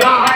God.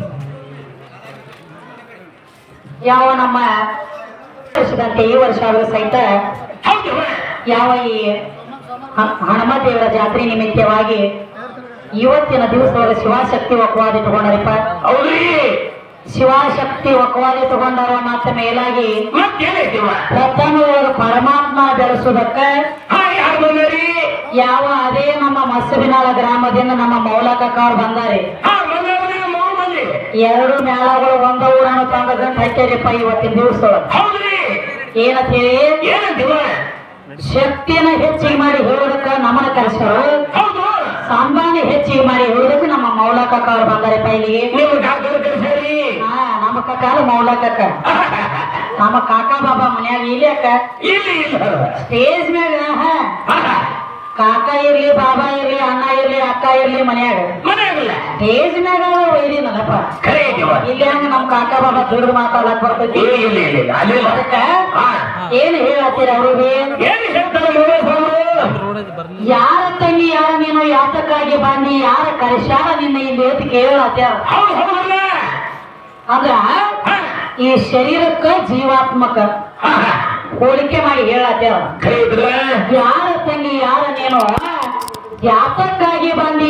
ಯಾವ ನಮ್ಮ ವರ್ಷದಂತೆ ಈ ವರ್ಷ ಆದರೂ ಸಹಿತ ಯಾವ ಈ ಹನುಮ ದೇವರ ಜಾತ್ರೆ ನಿಮಿತ್ತವಾಗಿ ಇವತ್ತಿನ ದಿವಸದೊಳಗೆ ಶಿವಶಕ್ತಿ ಒಕ್ಕವಾದಿ ತಗೊಂಡರಪ್ಪ. ಹೌದ್ರಿ. ಶಿವಶಕ್ತಿ ಒಕ್ಕವಾದಿ ತಗೊಂಡಾರ ಮಾತ್ರ ಮೇಲಾಗಿ ಪ್ರಥಮದೊಳಗೆ ಪರಮಾತ್ಮ ಬೆಳೆಸುವುದಕ್ಕ ಬಂದರಿ? ಯಾವ ಅದೇ ನಮ್ಮ ಮಸಬಿನಾಳ ಗ್ರಾಮದಿಂದ ನಮ್ಮ ಮೌಲಕ ಕಾರ್ ಬಂದಾರೆ. ಎರಡು ಮೇಳಗಳು ಒಂದ ಊರನ್ನು ತಂದದ ಗಂಟು ಹಾಕ್ಯಾರಿಪ್ಪ ಇವತ್ತಿನ ದಿವಸ. ಹೌದ್ರಿ? ಏನಂತೇಳಿ ಏನಂತೀವ? ಶಕ್ತಿಯನ್ನ ಹೆಚ್ಚಿಗೆ ಮಾಡಿ ಹೇಳೋದಕ್ಕ ನಮ್ಮನ್ನ ಕರೆಸರು ಹೌದು. ಹೆಚ್ಚಿಗೆ ಮಾಡಿ ಹೇಳೋದಕ್ಕೆ ನಮ್ಮ ಮೌಲಾಕಕ್ಕ ಅವ್ರು ಬಂದಾರೆ ಇಲ್ಲಿಗೆ ನೀವು ಡಾಕ್ಟರ್ ಕರ್ಸರಿ? ಹಾ ನಮ್ಮ ಕಕ್ಕಾಲ ಮೌಲಕಕ್ಕ ನಮ್ಮ ಕಾಕಾ ಬಾಬಾ ಮನ್ಯಾಗ ಇಲ್ಲಿ ಅಕ್ಕ. ಸ್ಟೇಜ್ ಮ್ಯಾಗ ಹಾ, ಕಾಕ ಇರ್ಲಿ ಬಾಬಾ ಇರ್ಲಿ ಅಣ್ಣ ಇರ್ಲಿ ಅಕ್ಕ ಇರ್ಲಿ ಮನ್ಯಾಗ. ಮನೆಯಾಗಿಲ್ಲ. ಸ್ಟೇಜ್ ಮ್ಯಾಗ ಒಯ್ದಿನಲ್ಲಪ್ಪ ಖರೆ ಐತಿವ ಇಲ್ಲಿ ಹಂಗ ನಮ್ ಕಾಕಾ ಬಾಬಾ ದುಡ್ಡು ಮಾತಾಡಕ್ ಬರ್ತೈತಿ. ಇಲ್ಲ ಇಲ್ಲ ಇಲ್ಲ ಇಲ್ಲ. ಅಲ್ಲಿಲ್ಲ ಅದಕ್ಕ ಹಾ. ಏನ್ ಹೇಳತ್ತೀರ ಅವ್ರಿಗೆ ಏನ್ ಹೇಳ್ತಾರೆ ಯಾರ ತಂಗಿ ಯಾರ ನೀನು ಯಾತಕ್ಕಾಗಿ ಬಂದಿ ಯಾರ ಕರೆಸ್ಯಾರ ನಿನ್ನ ಇಲ್ಲಿ ಅಂತ ಕೇಳತ್ಯಾರ ಅಂದ್ರ ಈ ಶರೀರಕ್ಕ ಜೀವಾತ್ಮಕ. ಹೋಲಿಕೆ ಮಾಡಿ ಹೇಳತ್ತೇವ ಯಾರ ತಂಗಿ ಯಾರ ನೀನು ಯಾತಕ್ಕಾಗಿ ಬಂದಿ.